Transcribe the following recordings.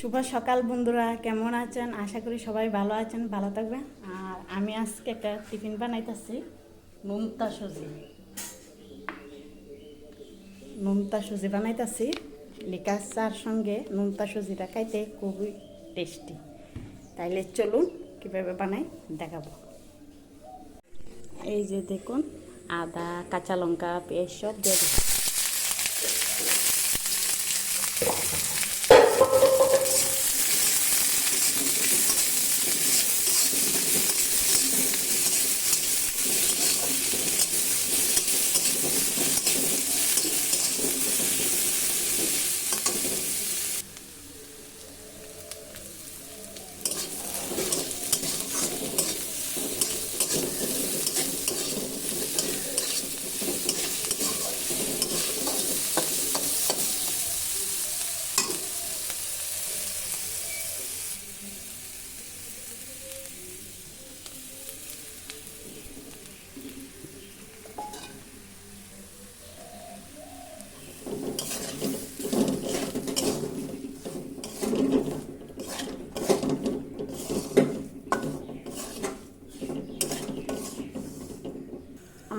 শুভ সকাল বন্ধুরা, কেমন আছেন? আশা করি সবাই ভালো আছেন, ভালো থাকবেন। আর আমি আজকে একটা টিফিন বানাইতেছি নুনতা সুজি। নুনতা সুজি বানাইতেছি, লিকা চার সঙ্গে নুনতা সুজিটা খাইতে খুবই টেস্টি তাইলে চলুন, কীভাবে বানাই দেখাবো। এই যে দেখুন, আদা, কাঁচা লঙ্কা, পেঁয়াজ, সব দিয়ে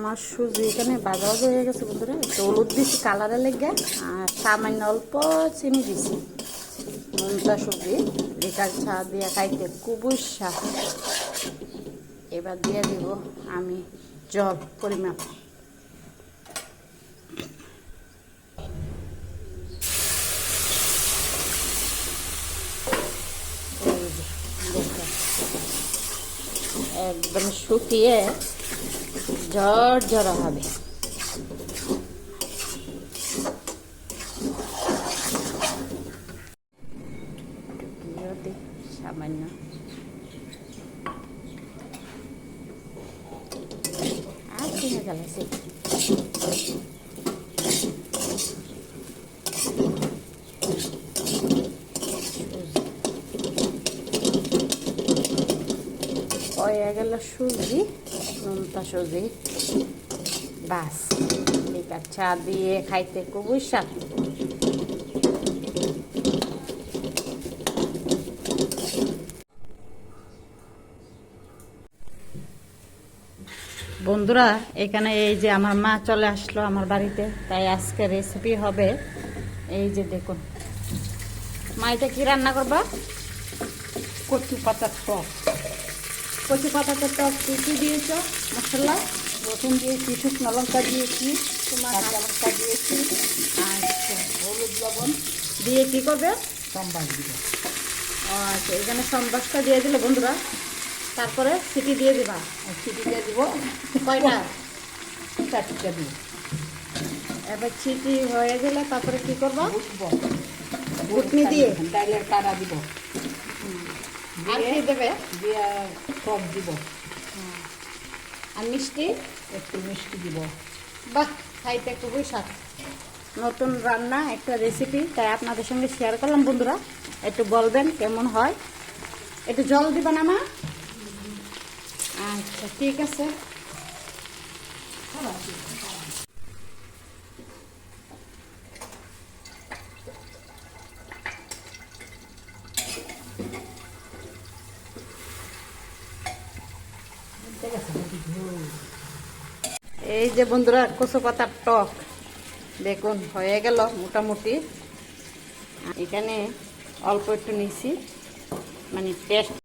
আমার সুজি এখানে বাজা বাজা হয়ে গেছে বন্ধুরা। একটু হলুদ দিছি, কালারে লেগে, আর সামান্য অল্প চিনি দিছি। নুনটা সুজি, লিকার চা দিয়ে খাইতে খুবই স্বাদ। এবার দিয়ে দিব আমি জল পরিমাপ। একদম শুকিয়ে জ্বর জ্বর হবে ঘিও দিই সামান্য আর কিনে গেল হয়ে গেল সুজি নুনটা সুজি বাস আছে, চা দিয়ে খাইতে খুবই স্বাদ। বন্ধুরা, এখানে এই যে আমার মা চলে আসলো আমার বাড়িতে, তাই আজকে রেসিপি হবে এই যে দেখুন। মা, এটা কি রান্না করবা? কচু পাতার টক কচু পাতাতে টক কি কি দিয়েছ মশলা রসুন দিয়েছি শুকনো লঙ্কা দিয়েছি কাঁচা লঙ্কা দিয়েছি আচ্ছা হলুদ লবণ। দিয়ে কি করবে? সম্বাদ দিব। আচ্ছা এখানে সম্বাসটা দিয়ে দিলে বন্ধুরা তারপরে সিটি দিয়ে দিবা। সিটি দিয়ে দিব। কয়টা? চারটা দিব। এবার চিটি হয়ে গেলে তারপরে কি করব? ঘুটনি দিয়ে? ডাইলের কাড়া দিব? দিয়ে দেবে? দিয়ে টক দিব। আর মিষ্টি? একটু মিষ্টি দিব। বাহ খাইতে খুবই স্বাদ নতুন রান্না একটা রেসিপি তাই আপনাদের সঙ্গে শেয়ার করলাম। বন্ধুরা একটু বলবেন কেমন হয়। একটু জল দিবেন না মা? আচ্ছা ঠিক আছে। এই যে বন্ধুরা কচু পাতার টক। দেখুন, হয়ে গেল মোটামুটি। এখানে অল্প একটু নিছি মানে টেস্ট